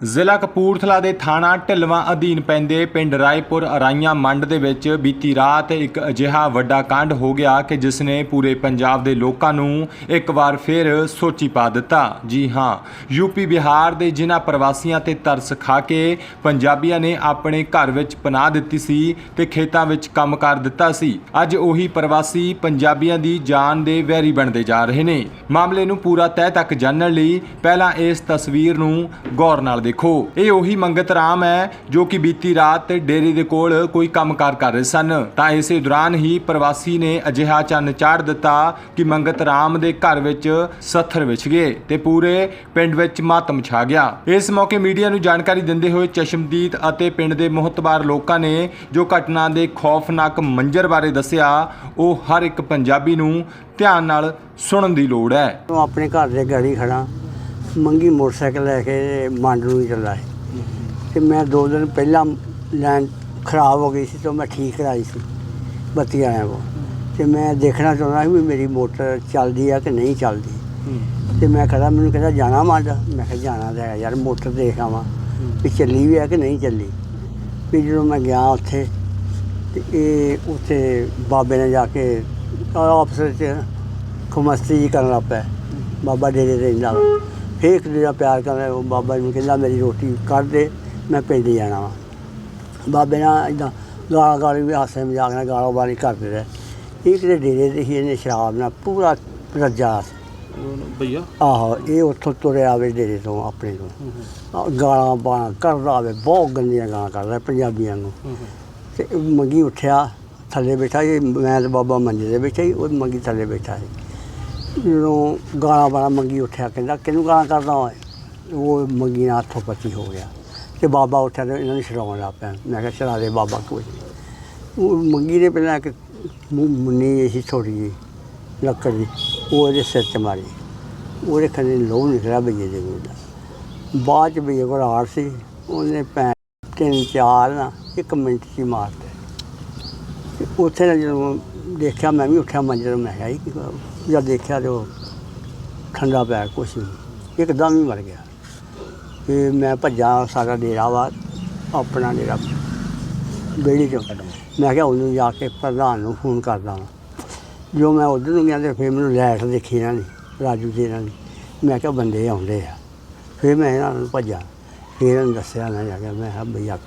ਜ਼ਿਲ੍ਹਾ ਕਪੂਰਥਲਾ ਦੇ ਥਾਣਾ ਢਿਲਵਾਂ ਅਧੀਨ ਪੈਂਦੇ ਪਿੰਡ ਰਾਏਪੁਰ ਅਰਾਈਆਂ ਮੰਡ ਦੇ ਵਿੱਚ ਬੀਤੀ ਰਾਤ ਇੱਕ ਅਜਿਹਾ ਵੱਡਾ ਕਾਂਡ ਹੋ ਗਿਆ ਕਿ ਜਿਸ ਨੇ ਪੂਰੇ ਪੰਜਾਬ ਦੇ ਲੋਕਾਂ ਨੂੰ ਇੱਕ ਵਾਰ ਫਿਰ ਸੋਚੀ ਪਾ ਦਿੱਤਾ। ਜੀ ਹਾਂ ਯੂਪੀ ਬਿਹਾਰ ਦੇ ਜਿਨ੍ਹਾਂ ਪ੍ਰਵਾਸੀਆਂ ਤੇ ਤਰਸ ਖਾ ਕੇ ਪੰਜਾਬੀਆਂ ਨੇ ਆਪਣੇ ਘਰ ਵਿੱਚ ਪਨਾਹ ਦਿੱਤੀ ਸੀ ਤੇ ਖੇਤਾਂ ਵਿੱਚ ਕੰਮ ਕਰ ਦਿੱਤਾ ਸੀ, ਅੱਜ ਉਹੀ ਪ੍ਰਵਾਸੀ ਪੰਜਾਬੀਆਂ ਦੀ ਜਾਨ ਦੇ ਵੈਰੀ ਬਣਦੇ ਜਾ ਰਹੇ ਨੇ। ਮਾਮਲੇ ਨੂੰ ਪੂਰਾ ਤਹਿ ਤੱਕ ਜਾਣਨ ਲਈ ਪਹਿਲਾਂ ਇਸ ਤਸਵੀਰ ਨੂੰ ਗੌਰ ਨਾਲ ਦੇਖੋ, ਇਹ ਉਹੀ ਮੰਗਤ ਰਾਮ ਹੈ ਜੋ ਕਿ ਬੀਤੀ ਰਾਤ ਡੇਰੇ ਦੇ ਕੋਲ ਕੋਈ ਕੰਮਕਾਰ ਕਰ ਰਹੇ ਸਨ। ਤਾਂ ਇਸੇ ਦੌਰਾਨ ਹੀ ਪ੍ਰਵਾਸੀ ਨੇ ਅਜਿਹਾ ਚੰਨ ਚਾੜ ਦਿੱਤਾ ਕਿ ਮੰਗਤ ਰਾਮ ਦੇ ਘਰ ਵਿੱਚ ਸੱਥਰ ਵਿਛ ਗਏ ਤੇ ਪੂਰੇ ਪਿੰਡ ਵਿੱਚ ਮਾਤਮ ਛਾ ਗਿਆ। ਇਸ ਮੌਕੇ ਮੀਡੀਆ ਨੂੰ ਜਾਣਕਾਰੀ ਦਿੰਦੇ ਹੋਏ ਚਸ਼ਮਦੀਦ ਅਤੇ ਪਿੰਡ ਦੇ ਮੁਹਤਬਾਰ ਲੋਕਾਂ ਨੇ ਜੋ ਘਟਨਾ ਦੇ ਖੌਫਨਾਕ ਮੰਜ਼ਰ ਬਾਰੇ ਦੱਸਿਆ, ਉਹ ਹਰ ਇੱਕ ਪੰਜਾਬੀ ਨੂੰ ਧਿਆਨ ਨਾਲ ਸੁਣਨ ਦੀ ਲੋੜ ਹੈ। ਮੈਂ ਆਪਣੇ ਘਰ ਦੇ ਗਾੜੀ ਖੜਾ ਮੰਗੀ ਮੋਟਰਸਾਈਕਲ ਲੈ ਕੇ ਮੰਡ ਨੂੰ ਹੀ ਚੱਲਾ ਸੀ। ਤੇ ਮੈਂ ਦੋ ਦਿਨ ਪਹਿਲਾਂ ਲਾਈਨ ਖਰਾਬ ਹੋ ਗਈ ਸੀ ਤਾਂ ਮੈਂ ਠੀਕ ਕਰਾਈ ਸੀ, ਬੱਤੀ ਆਇਆ ਉਹ ਤੇ ਮੈਂ ਦੇਖਣਾ ਚਾਹੁੰਦਾ ਸੀ ਵੀ ਮੇਰੀ ਮੋਟਰ ਚੱਲਦੀ ਆ ਕਿ ਨਹੀਂ ਚੱਲਦੀ। ਤੇ ਮੈਂ ਖੜਾ, ਮੈਨੂੰ ਕਹਿੰਦਾ ਜਾਣਾ ਮੰਡ। ਮੈਂ ਕਿਹਾ ਜਾਣਾ ਤਾਂ ਹੈ ਯਾਰ, ਮੋਟਰ ਦੇਖ ਆਵਾਂ ਵੀ ਚੱਲੀ ਵੀ ਆ ਕਿ ਨਹੀਂ ਚੱਲੀ। ਵੀ ਜਦੋਂ ਮੈਂ ਗਿਆ ਉੱਥੇ, ਤੇ ਇਹ ਉੱਥੇ ਬਾਬੇ ਨੇ ਜਾ ਕੇ ਆਪਸ 'ਚ ਖੁਮਸਤੀ ਜੀ ਕਰਨ ਲੱਗ ਪਿਆ। ਬਾਬਾ ਡੇਰੇ ਤੇ ਰਹਿੰਦਾ ਇੱਕ ਦੂਜਾ ਪਿਆਰ ਕਰਨ ਉਹ ਬਾਬਾ ਨੂੰ ਕਹਿੰਦਾ ਮੇਰੀ ਰੋਟੀ ਕੱਢ ਦੇ ਮੈਂ ਪਿੰਡ ਜਾਣਾ ਵਾ। ਬਾਬੇ ਨਾਲ ਇਦਾਂ ਗਾਲਾਂ ਗਾਲੀ ਵੀ ਹਾਸੇ ਮਜ਼ਾਕ ਨਾਲ ਗਾਲਾਂ ਵਾਲੀ ਕਰਦੇ ਰਹੇ। ਇਹ ਕਿਤੇ ਡੇਰੇ ਤੇ ਹੀ ਇਹਨੇ ਸ਼ਰਾਬ ਨਾਲ ਪੂਰਾ ਰੱਜਾ ਭਈਆ? ਆਹੋ ਇਹ ਉੱਥੋਂ ਤੁਰਿਆ ਆਵੇ ਡੇਰੇ ਤੋਂ ਆਪਣੇ ਤੋਂ। ਗਾਲਾਂ ਬਾਲਾਂ ਕਰਦਾ ਆਵੇ ਬਹੁਤ ਗੰਦੀਆਂ ਗਾਲਾਂ ਕਰਦਾ ਪੰਜਾਬੀਆਂ ਨੂੰ। ਤੇ ਮੰਗੀ ਉੱਠਿਆ ਥੱਲੇ ਬੈਠਾ ਸੀ ਮੈਂ ਤੇ ਬਾਬਾ ਮੰਜੇ ਦੇ ਬੈਠਾ ਸੀ ਉਹ ਮੰਗੀ ਥੱਲੇ ਬੈਠਾ ਸੀ। ਜਦੋਂ ਗਾਲਾਂ ਵਾਲਾ ਮੰਗੀ ਉੱਠਿਆ, ਕਹਿੰਦਾ, ਕਿਹਨੂੰ ਗਾਲਾਂ ਕਰਦਾ ਓਏ? ਉਹ ਮੰਗੀ ਨਾਲ ਹੱਥੋਂ ਪੱਤੀ ਹੋ ਗਿਆ ਤੇ ਬਾਬਾ ਉੱਠਿਆ ਤੇ ਇਹਨਾਂ ਨੂੰ ਛਡਾਉਣ ਲੱਗ ਪਿਆ। ਮੈਂ ਕਿਹਾ, ਛਡਾ ਦੇ ਬਾਬਾ, ਕੋਈ ਉਹ ਮੰਗੀ ਨੇ ਪਹਿਲਾਂ ਇੱਕ ਮੁ- ਮੁੰਨੀ ਸੀ, ਛੋਟੀ ਜਿਹੀ ਲੱਕੜ ਦੀ, ਉਹ ਉਹਦੇ ਸਿਰ 'ਚ ਮਾਰੀ। ਉਹਦੇ ਖੰਨੇ ਲੋਹ ਨਿਕਲਿਆ ਬਈਏ ਦੇ ਕੋਲ। ਦਾ ਬਾਅਦ ਚ ਬਈਏ ਕੋਲ ਆੜ ਸੀ, ਉਹਨੇ ਪੈ ਤਿੰਨ ਚਾਰ ਨਾ ਇੱਕ ਮਿੰਟ 'ਚ ਹੀ ਮਾਰਤੇ ਤੇ ਉੱਥੇ ਜਦੋਂ ਦੇਖਿਆ, ਮੈਂ ਵੀ ਉੱਠਿਆ ਮੰਜੇ ਮੈਂ ਕਿਹਾ, ਇਹ ਕੀ ਜਦ ਦੇਖਿਆ ਤੇ ਉਹ ਠੰਡਾ ਪੈ ਕੁਛ ਨਹੀਂ। ਇੱਕਦਮ ਹੀ ਮਰ ਗਿਆ। ਤੇ ਮੈਂ ਭੱਜਾ ਸਾਰਾ ਡੇਰਾ ਵਾ, ਆਪਣਾ ਡੇਰਾ ਬੇੜੀ ਚੋਂ ਮੈਂ ਕਿਹਾ ਉਹਨੂੰ ਜਾ ਕੇ ਪ੍ਰਧਾਨ ਨੂੰ ਫੋਨ ਕਰਦਾ ਵਾਂ। ਜੋ ਮੈਂ ਉਧਰ ਨੂੰ ਗਿਆ ਤੇ ਫਿਰ ਮੈਨੂੰ ਲੈਟ ਦੇਖੀ ਇਹਨਾਂ ਨੇ, ਰਾਜੂ ਜੀ ਇਹਨਾਂ ਨੇ। ਮੈਂ ਕਿਹਾ ਬੰਦੇ ਆਉਂਦੇ ਆ। ਫਿਰ ਮੈਂ ਇਹਨਾਂ ਨੂੰ ਭੱਜਾ। ਫਿਰ ਇਹਨਾਂ ਨੂੰ ਦੱਸਿਆ ਨਾ ਜਾ ਕੇ ਮੈਂ ਕਿਹਾ ਭਈਆ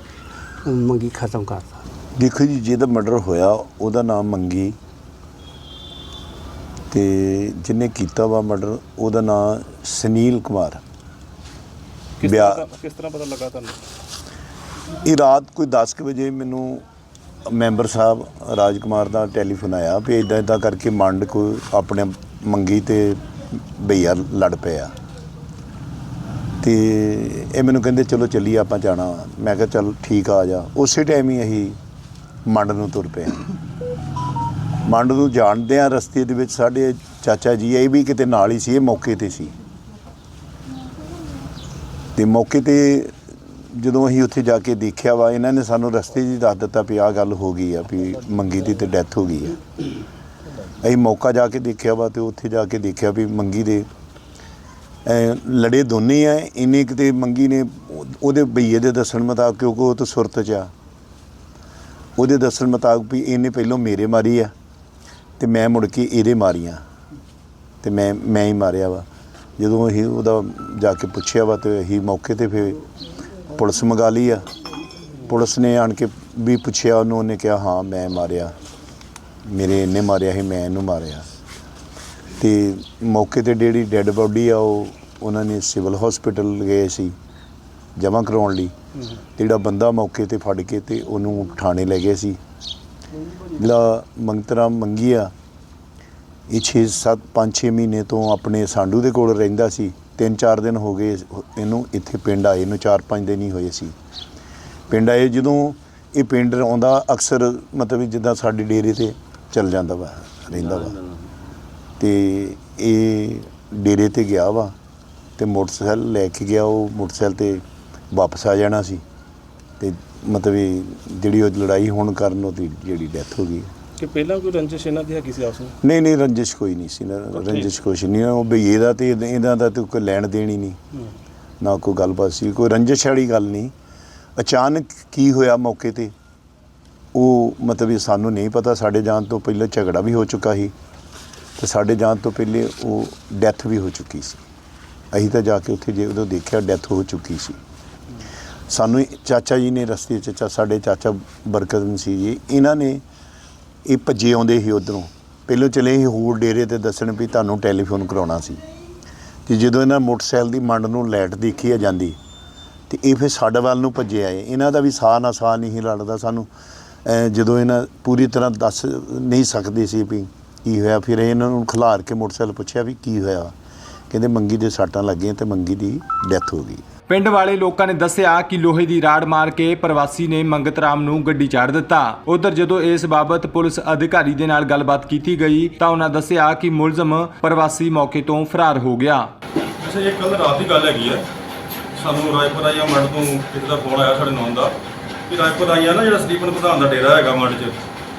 ਮੰਗੀ ਖਤਮ ਕਰਤਾ। ਦੇਖੋ ਜੀ ਜਿਹਦਾ ਮਰਡਰ ਹੋਇਆ, ਉਹਦਾ ਨਾਮ ਮੰਗੀ। ਤੇ ਜਿਹਨੇ ਕੀਤਾ ਵਾ ਮਰਡਰ ਉਹਦਾ ਨਾਮ ਸੁਨੀਲ ਕੁਮਾਰ। ਕਿਸ ਤਰ੍ਹਾਂ ਕਿਸ ਤਰ੍ਹਾਂ ਪਤਾ ਲੱਗਾ ਤੁਹਾਨੂੰ? ਇਹ ਰਾਤ ਕੋਈ 10 ਕੁ ਵਜੇ ਮੈਨੂੰ ਮੈਂਬਰ ਸਾਹਿਬ ਰਾਜਕੁਮਾਰ ਦਾ ਟੈਲੀਫੋਨ ਆਇਆ ਵੀ ਇਦਾਂ ਇਦਾਂ ਕਰਕੇ ਮੰਡ ਕੋਈ ਆਪਣੇ ਮੰਗੀ ਤੇ ਭਈਆ ਲੜ ਪਿਆ। ਤੇ ਇਹ ਮੈਨੂੰ ਕਹਿੰਦੇ ਚਲੋ ਚੱਲੀਏ ਆਪਾਂ ਜਾਣਾ ਵਾ। ਮੈਂ ਕਿਹਾ ਚੱਲ ਠੀਕ ਆ ਆ ਜਾ। ਉਸੇ ਟਾਈਮ ਹੀ ਅਸੀਂ ਮੰਡ ਨੂੰ ਤੁਰ ਪਏ। ਮੰਡ ਨੂੰ ਜਾਣਦੇ ਆ ਰਸਤੇ ਦੇ ਵਿੱਚ ਸਾਡੇ ਚਾਚਾ ਜੀ, ਇਹ ਵੀ ਕਿਤੇ ਨਾਲ ਹੀ ਸੀ, ਇਹ ਮੌਕੇ ਤੇ ਸੀ। ਤੇ ਮੌਕੇ ਤੇ ਜਦੋਂ ਅਸੀਂ ਉੱਥੇ ਜਾ ਕੇ ਦੇਖਿਆ ਵਾ, ਇਹਨਾਂ ਨੇ ਸਾਨੂੰ ਰਸਤੇ 'ਚ ਹੀ ਦੱਸ ਦਿੱਤਾ ਵੀ ਆਹ ਗੱਲ ਹੋ ਗਈ ਆ, ਵੀ ਮੰਗੀ ਦੀ ਤੇ ਡੈਥ ਹੋ ਗਈ ਆ। ਅਸੀਂ ਮੌਕਾ ਜਾ ਕੇ ਦੇਖਿਆ ਵਾ ਤੇ ਉੱਥੇ ਜਾ ਕੇ ਦੇਖਿਆ ਵੀ ਮੰਗੀ ਦੇ ਲੜੇ ਦੋਨੇ ਆ, ਇੰਨੇ ਕਿਤੇ ਮੰਗੀ ਨੇ ਉਹਦੇ ਬਈਏ ਦੇ ਦੱਸਣ ਮੁਤਾਬਕ ਕਿਉਂਕਿ ਉਹ ਤਾਂ ਸੁਰਤ 'ਚ ਆ। ਉਹਦੇ ਦੱਸਣ ਮੁਤਾਬਕ ਵੀ ਇਹਨੇ ਪਹਿਲਾਂ ਮੇਰੇ ਮਾਰੀ ਆ। ਤੇ ਮੈਂ ਮੁੜ ਕੇ ਇਹਦੇ ਮਾਰੀਆਂ। ਤੇ ਮੈਂ ਮੈਂ ਹੀ ਮਾਰਿਆ ਵਾ। ਜਦੋਂ ਅਸੀਂ ਉਹਦਾ ਜਾ ਕੇ ਪੁੱਛਿਆ ਵਾ ਤੇ ਅਸੀਂ ਮੌਕੇ ਤੇ ਫਿਰ ਪੁਲਿਸ ਮੰਗਾ ਲਈ ਆ। ਪੁਲਿਸ ਨੇ ਆਣ ਕੇ ਵੀ ਪੁੱਛਿਆ ਉਹਨੂੰ, ਉਹਨੇ ਕਿਹਾ, ਹਾਂ, ਮੈਂ ਮਾਰਿਆ। ਮੇਰੇ ਇਹਨੇ ਮਾਰਿਆ ਸੀ, ਮੈਂ ਇਹਨੂੰ ਮਾਰਿਆ। ਤੇ ਮੌਕੇ ਤੇ ਜਿਹੜੀ ਡੈੱਡ ਬੋਡੀ ਆ, ਉਹ ਉਹਨਾਂ ਨੇ ਸਿਵਲ ਹਸਪੀਟਲ ਗਏ ਸੀ, ਜਮ੍ਹਾਂ ਕਰਾਉਣ ਲਈ। ਜਿਹੜਾ ਬੰਦਾ ਮੌਕੇ ਤੇ ਫੜ ਕੇ ਤੇ ਉਹਨੂੰ ਥਾਣੇ ਲੈ ਗਏ ਸੀ। ਜਿਹੜਾ ਮੰਗਤਰਾ ਮੰਗੀ ਆ ਇਹ 6 7 5 6 ਮਹੀਨੇ ਤੋਂ ਆਪਣੇ ਸਾਂਡੂ ਦੇ ਕੋਲ ਰਹਿੰਦਾ ਸੀ। ਤਿੰਨ ਚਾਰ ਦਿਨ ਹੋ ਗਏ ਇਹਨੂੰ ਇੱਥੇ ਪਿੰਡ ਆਏ ਨੂੰ 4-5 ਦਿਨ ਹੀ ਹੋਏ ਸੀ। ਪਿੰਡ ਆਏ ਜਦੋਂ ਇਹ ਪਿੰਡ ਆਉਂਦਾ, ਅਕਸਰ ਮਤਲਬ ਜਿੱਦਾਂ ਸਾਡੇ ਡੇਰੇ ਤੇ ਚੱਲ ਜਾਂਦਾ ਵਾ, ਰਹਿੰਦਾ ਵਾ। ਤੇ ਇਹ ਡੇਰੇ ਤੇ ਗਿਆ ਵਾ ਤੇ ਮੋਟਰਸਾਈਕਲ ਲੈ ਕੇ ਗਿਆ, ਉਹ ਮੋਟਰਸਾਈਕਲ ਤੇ ਵਾਪਸ ਆ ਜਾਣਾ ਸੀ। ਤੇ ਮਤਲਬ ਵੀ ਜਿਹੜੀ ਉਹ ਲੜਾਈ ਹੋਣ ਕਾਰਨ ਉਹਦੀ ਜਿਹੜੀ ਡੈਥ ਹੋ ਗਈ। ਕਿ ਪਹਿਲਾਂ ਕੋਈ ਰੰਜਿਸ਼ ਇਹਨਾਂ ਦੀ ਹੈਗੀ ਸੀ ਆਪਸ ਵਿੱਚ ਨਹੀਂ ਨਹੀਂ ਰੰਜਿਸ਼ ਕੋਈ ਨਹੀਂ ਸੀ ਨਾ, ਰੰਜਿਸ਼ ਕੁਛ ਨਹੀਂ ਉਹ ਬਈਏ ਦਾ ਤੇ ਇਹਦਾ- ਇਹਦਾ ਦਾ ਤੇ ਕੋਈ ਲੈਣ ਦੇਣ ਹੀ ਨਹੀਂ। ਨਾ ਕੋਈ ਗੱਲਬਾਤ ਸੀ ਕੋਈ ਰੰਜਿਸ਼ ਵਾਲੀ ਗੱਲ ਨਹੀਂ। ਅਚਾਨਕ ਕੀ ਹੋਇਆ ਮੌਕੇ ਤੇ? ਉਹ ਮਤਲਬ ਇਹ ਸਾਨੂੰ ਨਹੀਂ ਪਤਾ। ਸਾਡੇ ਜਾਣ ਤੋਂ ਪਹਿਲਾਂ ਝਗੜਾ ਵੀ ਹੋ ਚੁੱਕਾ ਸੀ। ਤੇ ਸਾਡੇ ਜਾਣ ਤੋਂ ਪਹਿਲੇ ਉਹ ਡੈਥ ਵੀ ਹੋ ਚੁੱਕੀ ਸੀ। ਅਸੀਂ ਤਾਂ ਜਾ ਕੇ ਉੱਥੇ ਜੇ ਉਦੋਂ ਦੇਖਿਆ ਡੈਥ ਹੋ ਚੁੱਕੀ ਸੀ। ਸਾਨੂੰ ਚਾਚਾ ਜੀ ਨੇ ਰਸਤੇ ਚਾਚਾ ਸਾਡੇ ਚਾਚਾ ਬਰਕਤ ਸੀ ਜੀ, ਇਹਨਾਂ ਨੇ ਇਹ ਭੱਜੇ ਆਉਂਦੇ ਸੀ ਉਧਰੋਂ। ਪਹਿਲੋਂ ਚਲੇ ਸੀ ਹੋਰ ਡੇਰੇ ਤੇ ਦੱਸਣ ਵੀ ਤੁਹਾਨੂੰ ਟੈਲੀਫੋਨ ਕਰਾਉਣਾ ਸੀ। ਤੇ ਜਦੋਂ ਇਹਨਾਂ ਮੋਟਰਸਾਈਕਲ ਦੀ ਮੰਡ ਨੂੰ ਲਾਈਟ ਦੇਖੀ ਆ ਜਾਂਦੀ, ਤੇ ਇਹ ਫਿਰ ਸਾਡੇ ਵੱਲ ਨੂੰ ਭੱਜੇ ਆਏ। ਇਹਨਾਂ ਦਾ ਵੀ ਸਾਹ ਨਾ ਸਾਹ ਨਹੀਂ ਲੜਦਾ ਸਾਨੂੰ। ਜਦੋਂ ਇਹਨਾਂ ਪੂਰੀ ਤਰ੍ਹਾਂ ਦੱਸ ਨਹੀਂ ਸਕਦੇ ਸੀ ਵੀ ਕੀ ਹੋਇਆ, ਫਿਰ ਇਹਨਾਂ ਨੂੰ ਖਿਲਾਰ ਕੇ ਮੋਟਰਸਾਈਕਲ ਪੁੱਛਿਆ ਵੀ ਕੀ ਹੋਇਆ। ਕਹਿੰਦੇ ਮੰਗੀ ਦੇ ਸੱਟਾਂ ਲੱਗੀਆਂ ਤੇ ਮੰਗੀ ਦੀ ਡੈਥ ਹੋ ਗਈ। ਪਿੰਡ ਵਾਲੇ ਲੋਕਾਂ ਨੇ ਦੱਸਿਆ ਕਿ ਲੋਹੇ ਦੀ ਰਾੜ ਮਾਰ ਕੇ ਪ੍ਰਵਾਸੀ ਨੇ ਮੰਗਤ ਰਾਮ ਨੂੰ ਗੱਡੀ ਚਾੜ ਦਿੱਤਾ। ਉਧਰ ਜਦੋਂ ਇਸ ਬਾਬਤ ਪੁਲਿਸ ਅਧਿਕਾਰੀ ਦੇ ਨਾਲ ਗੱਲਬਾਤ ਕੀਤੀ ਗਈ ਤਾਂ ਉਹਨਾਂ ਦੱਸਿਆ ਕਿ ਮੁਲਜ਼ਮ ਪ੍ਰਵਾਸੀ ਮੌਕੇ ਤੋਂ ਫਰਾਰ ਹੋ ਗਿਆ। ਅੱਛਾ ਇਹ ਕੱਲ ਰਾਤ ਦੀ ਗੱਲ ਹੈਗੀ ਹੈ ਸਾਨੂੰ ਰਾਏਪੁਰ ਆਈਆ ਮੰਡ ਤੋਂ ਕਿਸੇ ਦਾ ਫੋਨ ਆਇਆ ਸਾਡੇ ਨੌਨ ਦਾ। ਕਿ ਰਾਏਪੁਰ ਆਈਆ ਨਾ ਜਿਹੜਾ ਸਟੀਫਨ ਪ੍ਰਧਾਨ ਦਾ ਡੇਰਾ ਹੈਗਾ ਮੰਡ 'ਚ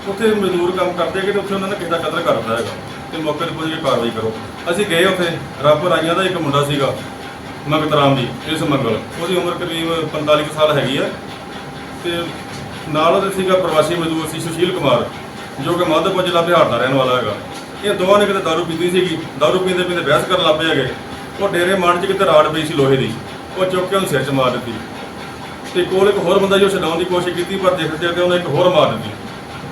ਉੱਥੇ ਮਜ਼ਦੂਰ ਕੰਮ ਕਰਦੇ ਕਿ ਉੱਥੇ ਉਹਨਾਂ ਨੇ ਕਿਸੇ ਦਾ ਕਤਲ ਕਰ ਦਿੱਤਾ ਹੈਗਾ। ਤੇ ਮੌਕੇ ਤੇ ਪੁੱਜ ਕੇ ਕਾਰਵਾਈ ਕਰੋ। ਅਸੀਂ ਗਏ ਉੱਥੇ ਰਾਏਪੁਰ ਆਈਆ ਦਾ ਇੱਕ ਮੁੰਡਾ ਸੀਗਾ ਮਗਤ ਰਾਮ ਜੀ ਇਸ ਮੰਗਲ। ਉਹਦੀ ਉਮਰ ਕਰੀਬ 45 ਕੁ ਸਾਲ ਹੈਗੀ ਹੈ ਤੇ ਨਾਲ ਉਹਦੇ ਸੀਗਾ ਪ੍ਰਵਾਸੀ ਮਜ਼ਦੂਰ ਸੀ ਸੁਸ਼ੀਲ ਕੁਮਾਰ, ਜੋ ਕਿ ਮਾਧੋਪੁਰ ਜ਼ਿਲ੍ਹਾ ਬਿਹਾਰ ਦਾ ਰਹਿਣ ਵਾਲਾ ਹੈਗਾ। ਇਹ ਦੋਵਾਂ ਨੇ ਕਿਤੇ ਦਾਰੂ ਪੀਤੀ ਸੀਗੀ ਦਾਰੂ ਪੀਂਦੇ ਪੀਂਦੇ ਬਹਿਸ ਕਰਨ ਲੱਗ ਪਏ ਹੈਗੇ। ਉਹ ਡੇਰੇ ਮਾਰਨ 'ਚ ਕਿਤੇ ਰਾੜ ਪਈ ਸੀ ਲੋਹੇ ਦੀ। ਉਹ ਚੁੱਕ ਕੇ ਉਹਨੂੰ ਸਿਰ 'ਚ ਮਾਰ ਦਿੱਤੀ। ਤੇ ਕੋਲ ਇੱਕ ਹੋਰ ਬੰਦਾ ਜੋ ਛਡਾਉਣ ਦੀ ਕੋਸ਼ਿਸ਼ ਕੀਤੀ, ਪਰ ਦੇਖਦੇ ਦੇਖਦੇ ਉਹਨੇ ਇੱਕ ਹੋਰ ਮਾਰ ਦਿੱਤੀ।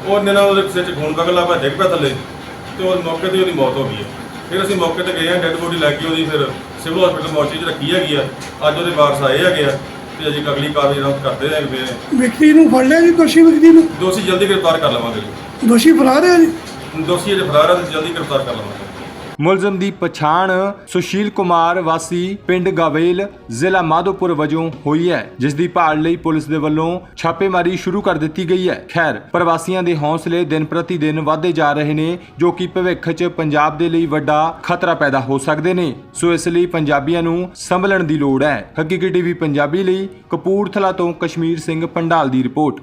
ਉਹਨੇ ਨਾਲ ਉਹਦੇ ਸਿਰ 'ਚ ਖੂਨ ਵਗਲਾ ਪਿਆ, ਡਿੱਗ ਪਿਆ ਥੱਲੇ। ਤੇ ਉਹ ਮੌਕੇ ਤੇ ਉਹਦੀ ਮੌਤ ਹੋ ਗਈ ਹੈ। ਫਿਰ ਅਸੀਂ ਮੌਕੇ ਤੇ ਗਏ ਆ ਡੈੱਡ ਬੋਡੀ ਲੈ ਕੇ ਉਹਦੀ ਫਿਰ ਸਿਵਲ ਹਸਪੀਟਲ ਮੋਰਚੀ 'ਚ ਰੱਖੀ ਹੈਗੀ ਆ। ਅੱਜ ਉਹਦੇ ਵਾਰਸ ਆਏ ਹੈਗੇ ਆ ਤੇ ਅਜੇ ਅਗਲੀ ਕਾਰਵਾਈ ਨਾਲ ਕਰਦੇ ਹੈਗੇ ਨੇ ਵਿਅਕਤੀ ਨੂੰ ਫੜ ਲਿਆ ਜੀ ਦੋਸ਼ੀ ਵਿਅਕਤੀ ਨੂੰ? ਦੋਸ਼ੀ ਜਲਦੀ ਗ੍ਰਿਫਤਾਰ ਕਰ ਲਵਾਂਗੇ ਜੀ। ਦੋਸ਼ੀ ਫਰਾਰ ਹੈ ਜੀ? ਦੋਸ਼ੀ ਅਜੇ ਫਰਾਰ ਹੈ ਤੇ ਜਲਦੀ ਗ੍ਰਿਫਤਾਰ ਕਰ ਲਵਾਂਗੇ। ਮੁਲਜ਼ਮ ਦੀ ਪਛਾਣ ਸੁਸ਼ੀਲ ਕੁਮਾਰ ਵਾਸੀ ਪਿੰਡ ਗਾਵੇਲ, ਜ਼ਿਲ੍ਹਾ ਮਾਧੋਪੁਰ ਵਜੋਂ ਹੋਈ ਹੈ, ਜਿਸ ਦੀ ਭਾਲ ਲਈ ਪੁਲਿਸ ਦੇ ਵੱਲੋਂ ਛਾਪੇਮਾਰੀ ਸ਼ੁਰੂ ਕਰ ਦਿੱਤੀ ਗਈ ਹੈ। ਖੈਰ, ਪ੍ਰਵਾਸੀਆਂ ਦੇ ਹੌਸਲੇ ਦਿਨ ਪ੍ਰਤੀ ਦਿਨ ਵਧਦੇ ਜਾ ਰਹੇ ਨੇ, ਜੋ ਕਿ ਭਵਿੱਖ 'ਚ ਪੰਜਾਬ ਦੇ ਲਈ ਵੱਡਾ ਖਤਰਾ ਪੈਦਾ ਹੋ ਸਕਦੇ ਨੇ। ਸੋ ਇਸ ਲਈ ਪੰਜਾਬੀਆਂ ਨੂੰ ਸੰਭਲਣ ਦੀ ਲੋੜ ਹੈ। ਹਕੀਕੀ ਟੀਵੀ ਪੰਜਾਬੀ ਲਈ ਕਪੂਰਥਲਾ ਤੋਂ ਕਸ਼ਮੀਰ ਸਿੰਘ ਪੰਡਾਲ ਦੀ ਰਿਪੋਰਟ।